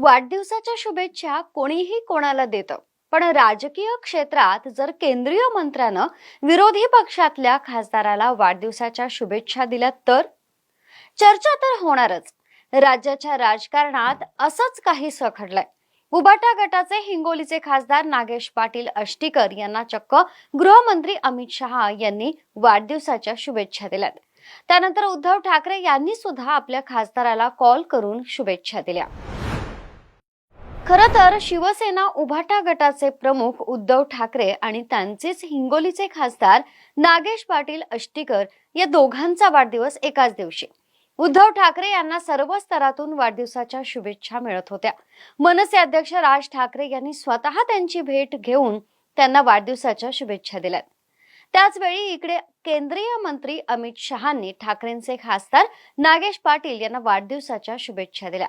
वाढदिवसाच्या शुभेच्छा कोणीही कोणाला देतं. पण राजकीय क्षेत्रात जर केंद्रीय मंत्र्यानं विरोधी पक्षातल्या खासदाराला वाढदिवसाच्या शुभेच्छा दिल्या तर? चर्चा तर होणारच. राज्याच्या राजकारणात असंच काही सखडलंय. उबाटा गटाचे हिंगोलीचे खासदार नागेश पाटील अष्टीकर यांना चक्क गृहमंत्री अमित शहा यांनी वाढदिवसाच्या शुभेच्छा दिल्यात. त्यानंतर उद्धव ठाकरे यांनी सुद्धा आपल्या खासदाराला कॉल करून शुभेच्छा दिल्या. खर तर शिवसेना उभाटा गटाचे प्रमुख उद्धव ठाकरे आणि त्यांचेच हिंगोलीचे खासदार नागेश पाटील अष्टीकर या दोघांचा वाढदिवस एकाच दिवशी. उद्धव ठाकरे यांना सर्व स्तरातून वाढदिवसाच्या शुभेच्छा मिळत होत्या. मनसे अध्यक्ष राज ठाकरे यांनी स्वतः त्यांची भेट घेऊन त्यांना वाढदिवसाच्या शुभेच्छा दिल्यात. त्याचवेळी इकडे केंद्रीय मंत्री अमित शहांनी ठाकरेंचे खासदार नागेश पाटील यांना वाढदिवसाच्या शुभेच्छा दिल्या.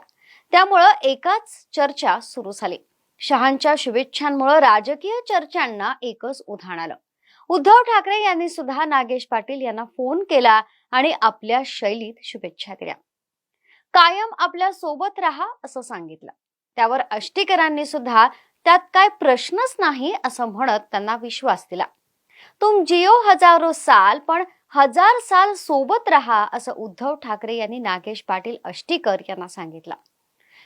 त्यामुळं एकाच चर्चा सुरू झाली. शहांच्या शुभेच्छांमुळे राजकीय चर्चांना एकच उधाण आलं. उद्धव ठाकरे यांनी सुद्धा नागेश पाटील यांना फोन केला आणि आपल्या शैलीत शुभेच्छा दिल्या. कायम आपल्यासोबत राहा असं सांगितलं. त्यावर अष्टीकरांनी सुद्धा त्यात काय प्रश्नच नाही असं म्हणत त्यांना विश्वास दिला. तुम जिओ हजारो साल पण हजार साल सोबत राहा असं उद्धव ठाकरे यांनी नागेश पाटील अष्टीकर यांना सांगितलं.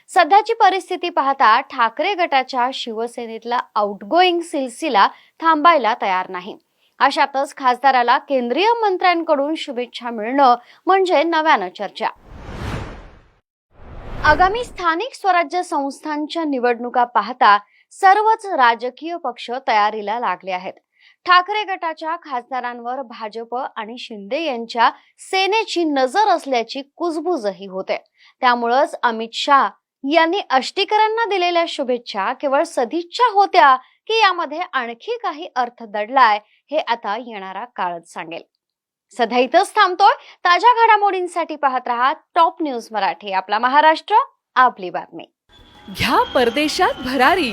सध्याची परिस्थिती पाहता ठाकरे गटाच्या शिवसेनेतला आउटगोईंग सिलसिला थांबायला तयार नाही. अशातच खासदाराला केंद्रीय मंत्र्यांकडून शुभेच्छा मिळणं म्हणजे नव्यानं चर्चा. आगामी स्थानिक स्वराज्य संस्थांच्या निवडणुका पाहता सर्वच राजकीय पक्ष तयारीला लागले आहेत. ठाकरे गटाच्या खासदारांवर भाजप आणि शिंदे यांच्या सेनेची नजर असल्याची कुजबुजही होते. त्यामुळंच अमित शाह यांनी अष्टीकरांना दिलेल्या शुभेच्छा केवळ सदिच्छा होत्या की यामध्ये आणखी काही अर्थ दडलाय हे आता येणारा काळच सांगेल. सध्या इथंच थांबतोय. ताज्या घडामोडींसाठी पाहत राहा टॉप न्यूज मराठी. आपला महाराष्ट्र आपली बातमी. घ्या परदेशात भरारी.